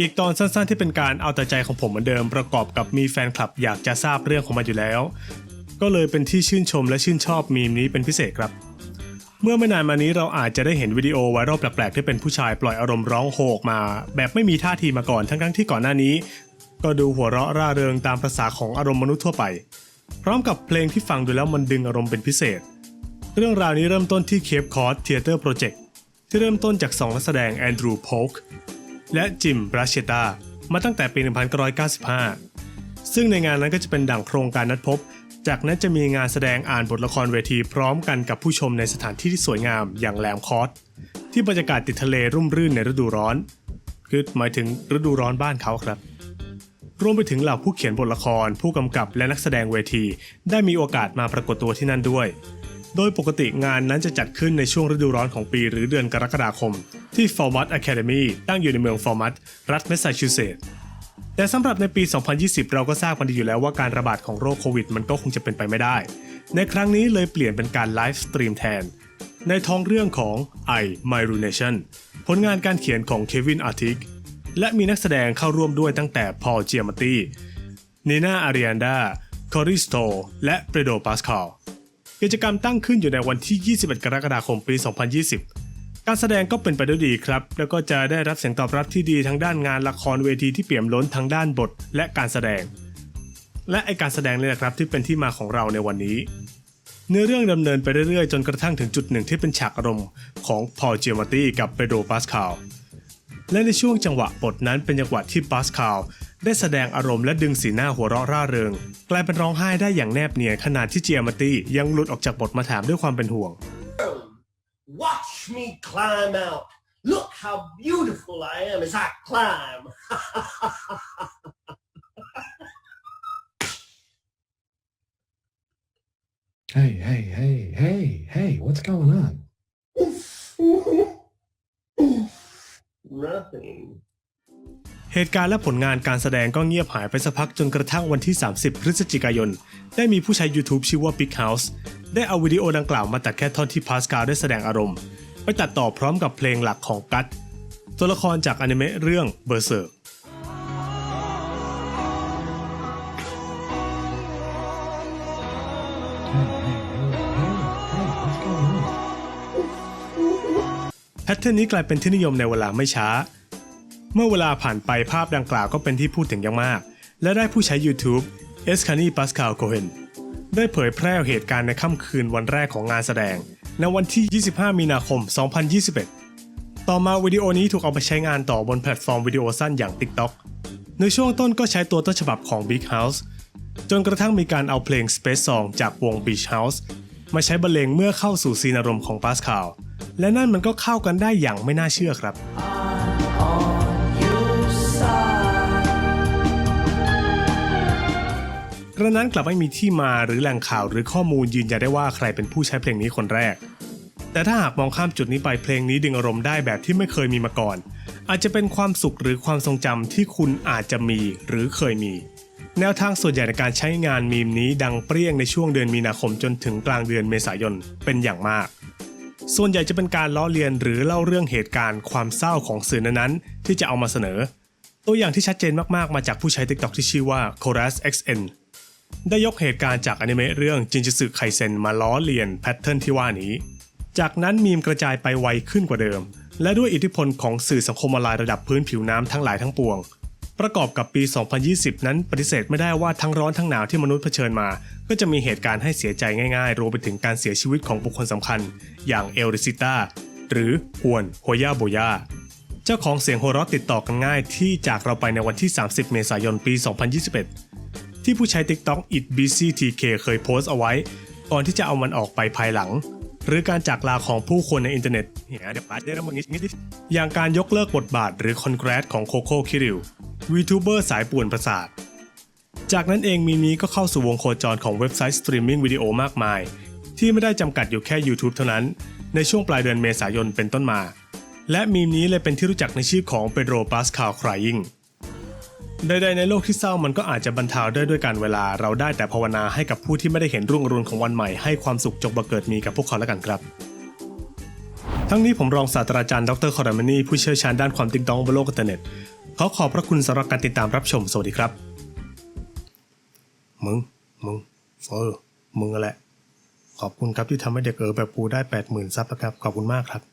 อีกตอนสั้นๆที่เป็นการเอาแต่ใจของผมเหมือนเดิมประกอบกับมีแฟนคลับอยากจะทราบเรื่องของมันอยู่แล้ว ก็เลยเป็นที่ชื่นชมและชื่นชอบมีมนี้เป็นพิเศษครับ เมื่อไม่นานมานี้เราอาจจะได้เห็นวิดีโอไวรัลแปลกๆที่เป็นผู้ชายปล่อยอารมณ์ร้องโฮออกมา แบบไม่มีท่าทีมาก่อนทั้งๆที่ก่อนหน้านี้ ก็ดูหัวเราะร่าเริงตามภาษาของอารมณ์มนุษย์ทั่วไป พร้อมกับเพลงที่ฟังดูแล้วมันดึงอารมณ์เป็นพิเศษ เรื่องราวนี้เริ่มต้นที่ Cape Cod Theatre Project ที่เริ่มต้นจากสองนักแสดงแอนดรูว์โพก และจิมบราเชตามาตั้งแต่ปี 1995 ซึ่งในงานนั้นก็จะเป็นดั่งโครงการนัดพบ จากนั้นจะมีงานแสดงอ่านบทละครเวทีพร้อมกันกับผู้ชมในสถานที่ที่สวยงามอย่างแหลมคอสที่บรรยากาศติดทะเลร่มรื่นในฤดูร้อน คือหมายถึงฤดูร้อนบ้านเขาครับ รวมไปถึงเหล่าผู้เขียนบทละคร ผู้กำกับและนักแสดงเวที ได้มีโอกาสมาปรากฏตัวที่นั่นด้วย โดยปกติงานนั้นจะจัดขึ้นในช่วงฤดูร้อนของปีหรือเดือนกรกฎาคม ที่ Falmouth Academy ตั้งอยู่ในเมือง Falmouth รัฐแมสซาชูเซตส์แต่สำหรับในปี 2020 เราก็ทราบกันดีอยู่แล้วว่าการระบาดของโรคโควิดมันก็คงจะเป็นไปไม่ได้ ในครั้งนี้เลยเปลี่ยนเป็นการไลฟ์สตรีมแทน ในท้องเรื่องของ I My r u n a t i o n ผลงานการเขียนของเควินอาร์ติกและมีนักแสดงเข้าร่วมด้วยตั้งแต่พอลเจียมตีนีนาอาริอันดาคอริสโตและเปโดปาสคาล กิจกรรมตั้งขึ้นอยู่ในวันที่ 21 กรกฎาคมปี 2020 การแสดงก็เป็นไปด้วยดีครับ แล้วก็จะได้รับเสียงตอบรับที่ดีทั้งด้านงานละครเวทีที่เปี่ยมล้นทั้งด้านบทและการแสดง และไอการแสดงเนี่ยนะครับที่เป็นที่มาของเราในวันนี้ เนื้อเรื่องดำเนินไปเรื่อยๆ จนกระทั่งถึงจุดหนึ่งที่เป็นฉากอารมณ์ของพอลเจียมาตีกับเปโดรปาสคาลและในช่วงจังหวะบทนั้นเป็นจังหวะที่ปาสคาล ได้แสดงอารมณ์และดึงสีหน้าหัวเราะร่าเริง กลายเป็นร้องไห้ได้อย่างแนบเนียนขณะที่เจียมาตี้ยังหลุดออกจากบทมาถามด้วยความเป็นห่วง Watch me climb out. Look how beautiful I am as I climb. Hey, hey, hey, hey, hey, what's going on? Nothing. เหตุการณ์และผลงานการแสดงก็เงียบหายไปสักพักจนกระทั่งวันที่ 30 พฤศจิกายน ได้มีผู้ใช้ YouTube ชื่อว่า Big House ได้เอาวิดีโอดังกล่าวมาตัดแค่ท่อนที่พาสคาลได้แสดงอารมณ์ ไปตัดต่อพร้อมกับเพลงหลักของกัตตัวละครจากอนิเมะเรื่อง Berserk Hey, hey, hey, hey, hey, what's going on? แพทเทิร์นนี้กลายเป็นที่นิยมในเวลาไม่ช้า เมื่อเวลาผ่านไปภาพดังกล่าวก็เป็นที่พูดถึงอย่างมาก และได้ผู้ใช้ YouTube เอสคานีปาสคาลโคเฮนได้เผยแพร่เหตุการณ์ในค่ำคืนวันแรกของงานแสดง ในวันที่ 25 มีนาคม 2021 ต่อมาวิดีโอนี้ถูกเอาไปใช้งานต่อบนแพลตฟอร์มวิดีโอสั้นอย่าง TikTok ในช่วงต้นก็ใช้ตัวต้นฉบับของ Big House จนกระทั่งมีการเอาเพลง Space Song จากวง Beach House มาใช้บรรเลงเมื่อเข้าสู่ซีนอารมณ์ของปาสคาลและนั่นมันก็เข้ากันได้อย่างไม่น่าเชื่อครับ ระนั้นกลับไม่มีที่มาหรือแหล่งข่าวหรือข้อมูลยืนยันได้ว่าใครเป็นผู้ใช้เพลงนี้คนแรก แต่ถ้าหากมองข้ามจุดนี้ไปเพลงนี้ดึงอารมณ์ได้แบบที่ไม่เคยมีมาก่อน อาจจะเป็นความสุขหรือความทรงจำที่คุณอาจจะมีหรือเคยมี แนวทางส่วนใหญ่ในการใช้งานมีมนี้ดังเปรี้ยงในช่วงเดือนมีนาคมจนถึงกลางเดือนเมษายนเป็นอย่างมากส่วนใหญ่จะเป็นการล้อเลียนหรือเล่าเรื่องเหตุการณ์ความเศร้าของสื่อนั้นๆที่จะเอามาเสนอ ตัวอย่างที่ชัดเจนมากๆ มาจากผู้ใช้ TikTok ที่ชื่อว่า Chorus XN ได้ยกเหตุการณ์จากอนิเมะเรื่องจินจิสึไคเซนมาล้อเลียนแพทเทิร์นที่ว่านี้ จากนั้นมีมกระจายไปไวขึ้นกว่าเดิม และด้วยอิทธิพลของสื่อสังคมออนไลน์ระดับพื้นผิวน้ำทั้งหลายทั้งปวง ประกอบกับปี 2020 นั้นปฏิเสธไม่ได้ว่าทั้งร้อนทั้งหนาวที่มนุษย์เผชิญมา ก็จะมีเหตุการณ์ให้เสียใจง่ายๆ รวมไปถึงการเสียชีวิตของบุคคลสำคัญ อย่างเอลริซิต้าหรือฮวนโฮย่าโบย่าเจ้าของเสียงโฮเราะติดต่อกันง่ายที่จากเราไปในวันที่ 30 เมษายน ปี 2021 ที่ผู้ใช้ TikTok It Busy TK เคยโพสต์เอาไว้ ก่อนที่จะเอามันออกไปภายหลัง หรือการจากลาของผู้คนในอินเทอร์เน็ตเดี๋ยวปาดเดี๋ยวมึงนิดๆอย่างการยกเลิกบทบาทหรือคอนแกรสของโคโค่คิริววีทูเบอร์สายป่วนประสาท จากนั้นเองมีนี้ก็เข้าสู่วงโคจรของเว็บไซต์สตรีมมิ่งวิดีโอมากมาย ที่ไม่ได้จำกัดอยู่แค่ YouTube เท่านั้น ในช่วงปลายเดือนเมษายนเป็นต้นมา และมีมนี้เลยเป็นที่รู้จักในชื่อของเปโดรปาสคาลคราย i ง ใดๆในโลกที่เศร้ามันก็อาจจะบรรเทาได้ด้วยการเวลาเราได้แต่ภาวนาให้กับผู้ที่ไม่ได้เห็นรุ่งอรุณของวันใหม่ให้ความสุขจงบังเกิดมีกับพวกเขาแล้วกันครับ ทั้งนี้ผมรองศาสตราจารย์ดรคอร์ดามานีผู้เชี่ยวชาญด้านความติ๊งต้องบนโลกอินเทอร์เน็ตขอขอบพระคุณสำหรับการติดตามรับชมสวัสดีครับ มึง มึงเฟอมึงนั่นแหละ ขอบคุณครับที่ทำให้เด็กเออแบบกูได้ 80,000ซับนะครับ ขอบคุณมากครับ